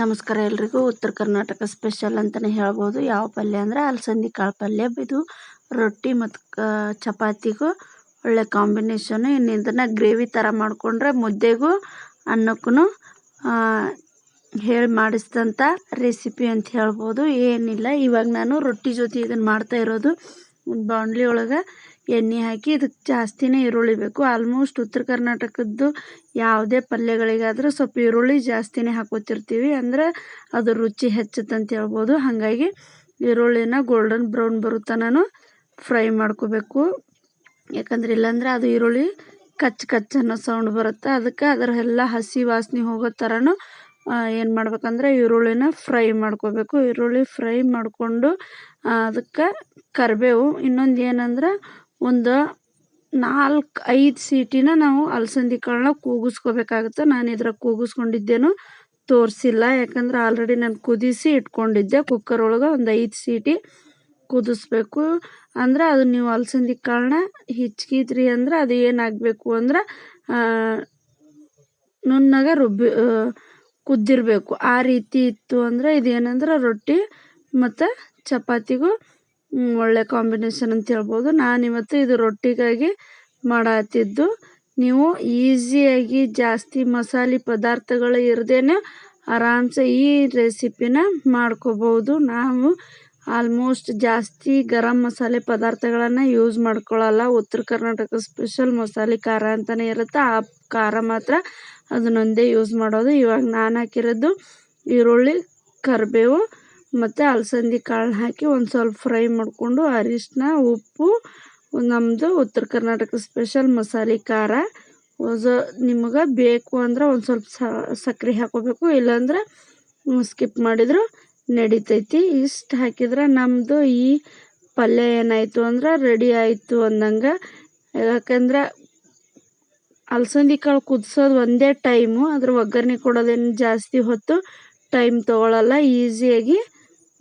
ನಮಸ್ಕಾರ ಎಲ್ರಿಗೂ. ಉತ್ತರ ಕರ್ನಾಟಕ ಸ್ಪೆಷಲ್ ಅಂತಲೇ ಹೇಳ್ಬೋದು. ಯಾವ ಪಲ್ಯ ಅಂದರೆ ಅಲಸಂದಿ ಕಾಳು ಪಲ್ಯ. ಇದು ರೊಟ್ಟಿ ಮತ್ತು ಚಪಾತಿಗೂ ಒಳ್ಳೆ ಕಾಂಬಿನೇಷನು ಇನ್ನು ಇದನ್ನು ಗ್ರೇವಿ ಥರ ಮಾಡಿಕೊಂಡ್ರೆ ಮುದ್ದೆಗೂ ಅನ್ನಕ್ಕೂ ಹೇಳಿ ಮಾಡಿಸಿದಂಥ ರೆಸಿಪಿ ಅಂತ ಹೇಳ್ಬೋದು. ಏನಿಲ್ಲ. ಇವಾಗ ನಾನು ರೊಟ್ಟಿ ಜೊತೆ ಇದನ್ನು ಮಾಡ್ತಾ ಇರೋದು. ಬಾಂಡ್ಲಿ ಒಳಗೆ ಎಣ್ಣೆ ಹಾಕಿ ಇದಕ್ಕೆ ಜಾಸ್ತಿನೇ ಈರುಳ್ಳಿ ಬೇಕು. ಆಲ್ಮೋಸ್ಟ್ ಉತ್ತರ ಕರ್ನಾಟಕದ್ದು ಯಾವುದೇ ಪಲ್ಯಗಳಿಗಾದರೂ ಸ್ವಲ್ಪ ಈರುಳ್ಳಿ ಜಾಸ್ತಿನೇ ಹಾಕೋತಿರ್ತೀವಿ. ಅಂದ್ರೆ ಅದು ರುಚಿ ಹೆಚ್ಚುತ್ತಂತ ಹೇಳ್ಬೋದು. ಹಾಗಾಗಿ ಈರುಳ್ಳಿನ ಗೋಲ್ಡನ್ ಬ್ರೌನ್ ಬರೋ ಫ್ರೈ ಮಾಡ್ಕೋಬೇಕು. ಯಾಕಂದ್ರೆ ಇಲ್ಲಾಂದ್ರೆ ಅದು ಈರುಳ್ಳಿ ಕಚ್ಚ ಕಚ್ಚ ಅನ್ನೋ ಸೌಂಡ್ ಬರುತ್ತೆ. ಅದಕ್ಕೆ ಅದರ ಎಲ್ಲ ಹಸಿ ವಾಸನೆ ಹೋಗೋ ಥರನೂ ಏನು ಮಾಡ್ಬೇಕಂದ್ರೆ ಈರುಳ್ಳಿನ ಫ್ರೈ ಮಾಡ್ಕೋಬೇಕು. ಈರುಳ್ಳಿ ಫ್ರೈ ಮಾಡಿಕೊಂಡು ಅದಕ್ಕೆ ಕರಿಬೇವು. ಇನ್ನೊಂದು ಏನಂದ್ರೆ ಒಂದು ನಾಲ್ಕು ಐದು ಸೀಟಿನ ನಾವು ಅಲಸಂದಿ ಕಾಳನ್ನ ಕೂಗಿಸ್ಕೋಬೇಕಾಗುತ್ತೆ. ನಾನು ಇದ್ರಾಗ ಕೂಗಿಸ್ಕೊಂಡಿದ್ದೇನು, ತೋರಿಸಿಲ್ಲ. ಯಾಕಂದ್ರೆ ಆಲ್ರೆಡಿ ನಾನು ಕುದಿಸಿ ಇಟ್ಕೊಂಡಿದ್ದೆ. ಕುಕ್ಕರ್ ಒಳಗೆ ಒಂದು ಐದು ಸೀಟಿ ಕುದಿಸ್ಬೇಕು. ಅಂದ್ರೆ ಅದು ನೀವು ಅಲಸಂದಿ ಕಾಳನ್ನ ಹಿಚ್ಕಿದ್ರಿ ಅಂದ್ರೆ ಅದು ಏನಾಗಬೇಕು ಅಂದ್ರೆ ನುಣ್ಣಗ ರುಬ್ಬಿ ಕುದ್ದಿರಬೇಕು. ಆ ರೀತಿ ಇತ್ತು ಅಂದರೆ ಇದೇನಂದ್ರೆ ರೊಟ್ಟಿ ಮತ್ತು ಚಪಾತಿಗೂ ಒಳ್ಳೆ ಕಾಂಬಿನೇಷನ್ ಅಂತ ಹೇಳ್ಬೋದು. ನಾನು ಇವತ್ತು ಇದು ರೊಟ್ಟಿಗಾಗಿ ಮಾಡತ್ತಿದ್ದು ನೀವು ಈಸಿಯಾಗಿ ಜಾಸ್ತಿ ಮಸಾಲೆ ಪದಾರ್ಥಗಳು ಇರದೇನೆ ಆರಾಮ್ಸೆ ಈ ರೆಸಿಪಿನ ಮಾಡ್ಕೋಬೋದು ನಾವು ಆಲ್ಮೋಸ್ಟ್ ಜಾಸ್ತಿ ಗರಂ ಮಸಾಲೆ ಪದಾರ್ಥಗಳನ್ನು ಯೂಸ್ ಮಾಡ್ಕೊಳ್ಳಲ್ಲ ಉತ್ತರ ಕರ್ನಾಟಕ ಸ್ಪೆಷಲ್ ಮಸಾಲೆ ಖಾರ ಅಂತಲೇ ಇರುತ್ತೆ. ಆ ಖಾರ ಮಾತ್ರ ಅದನ್ನೊಂದೇ ಯೂಸ್ ಮಾಡೋದು. ಇವಾಗ ನಾನು ಹಾಕಿರೋದು ಈರುಳ್ಳಿ, ಕರಿಬೇವು ಮತ್ತು ಅಲಸಂದಿ ಕಾಳನ್ನ ಹಾಕಿ ಒಂದು ಸ್ವಲ್ಪ ಫ್ರೈ ಮಾಡಿಕೊಂಡು ಅರಿಶಿನ ಉಪ್ಪು ನಮ್ಮದು ಉತ್ತರ ಕರ್ನಾಟಕ ಸ್ಪೆಷಲ್ ಮಸಾಲೆ ಖಾರ. ನಿಮಗೆ ಬೇಕು ಅಂದ್ರೆ ಒಂದು ಸ್ವಲ್ಪ ಸಕ್ಕರೆ ಹಾಕೋಬೇಕು, ಇಲ್ಲಾಂದ್ರೆ ಸ್ಕಿಪ್ ಮಾಡಿದ್ರು ನಡಿತೈತಿ. ಇಷ್ಟು ಹಾಕಿದ್ರೆ ನಮ್ಮದು ಈ ಪಲ್ಯ ಏನಾಯಿತು ಅಂದ್ರೆ ರೆಡಿ ಆಯಿತು ಅಂದಂಗೆ. ಯಾಕಂದ್ರೆ ಅಲಸಂದಿ ಕಾಳು ಕುದಿಸೋದು ಒಂದೇ ಟೈಮು ಅದ್ರ ಒಗ್ಗರಣೆ ಕೊಡೋದೇನು ಜಾಸ್ತಿ ಹೊತ್ತು ಟೈಮ್ ತೊಗೊಳಲ್ಲ ಈಸಿಯಾಗಿ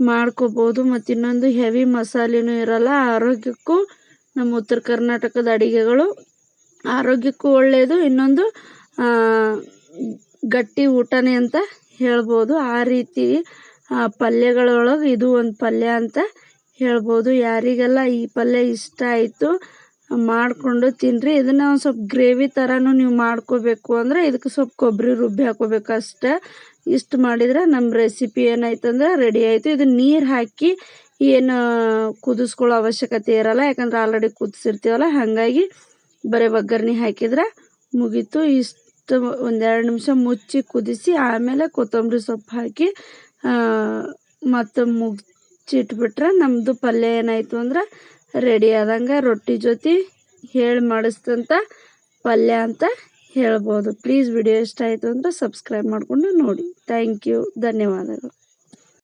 ಮಾಡ್ಕೋಬೋದು. ಮತ್ತು ಇನ್ನೊಂದು ಹೆವಿ ಮಸಾಲೆನೂ ಇರಲ್ಲ. ಆರೋಗ್ಯಕ್ಕೂ ನಮ್ಮ ಉತ್ತರ ಕರ್ನಾಟಕದ ಅಡಿಗೆಗಳು ಆರೋಗ್ಯಕ್ಕೂ ಒಳ್ಳೆಯದು ಇನ್ನೊಂದು ಗಟ್ಟಿ ಊಟನೇ ಅಂತ ಹೇಳ್ಬೋದು. ಆ ರೀತಿ ಪಲ್ಯಗಳೊಳಗೆ ಇದು ಒಂದು ಪಲ್ಯ ಅಂತ ಹೇಳ್ಬೋದು. ಯಾರಿಗೆಲ್ಲ ಈ ಪಲ್ಯ ಇಷ್ಟ ಆಯಿತು ಮಾಡಿಕೊಂಡು ತಿನ್ನಿರಿ ಇದನ್ನು ಒಂದು ಸ್ವಲ್ಪ ಗ್ರೇವಿ ಥರನೂ ನೀವು ಮಾಡ್ಕೋಬೇಕು ಅಂದ್ರೆ ಇದಕ್ಕೆ ಸ್ವಲ್ಪ ಕೊಬ್ಬರಿ ರುಬ್ಬಿ ಹಾಕೋಬೇಕು ಅಷ್ಟೇ. ಇಷ್ಟು ಮಾಡಿದ್ರೆ ನಮ್ಮ ರೆಸಿಪಿ ಏನಾಯ್ತಂದ್ರೆ ರೆಡಿ ಆಯಿತು. ಇದು ನೀರು ಹಾಕಿ ಏನು ಕುದಿಸ್ಕೊಳ್ಳೋ ಅವಶ್ಯಕತೆ ಇರಲ್ಲ. ಯಾಕಂದ್ರೆ ಆಲ್ರೆಡಿ ಕುದಿಸಿರ್ತೀವಲ್ಲ, ಹಾಗಾಗಿ ಬರೀ ಒಗ್ಗರಣೆ ಹಾಕಿದ್ರೆ ಮುಗೀತು. ಇಷ್ಟು ಒಂದೆರಡು ನಿಮಿಷ ಮುಚ್ಚಿ ಕುದಿಸಿ ಆಮೇಲೆ ಕೊತ್ತಂಬರಿ ಸೊಪ್ಪು ಹಾಕಿ ಮತ್ತು ಮುಚ್ಚಿಟ್ಬಿಟ್ರೆ ನಮ್ಮದು ಪಲ್ಯ ಏನಾಯಿತು ಅಂದ್ರೆ ರೆಡಿ ಆದಂಗೆ ರೊಟ್ಟಿ ಜೊತೆ ಹೇಳಿ ಮಾಡಿಸ್ದಂಥ ಪಲ್ಯ ಅಂತ ಹೇಳ್ಬೋದು. ಪ್ಲೀಸ್ ವಿಡಿಯೋ ಇಷ್ಟ ಆಯಿತು ಅಂದರೆ ಸಬ್ಸ್ಕ್ರೈಬ್ ಮಾಡಿಕೊಂಡು ನೋಡಿ. ಥ್ಯಾಂಕ್ ಯು ಧನ್ಯವಾದಗಳು.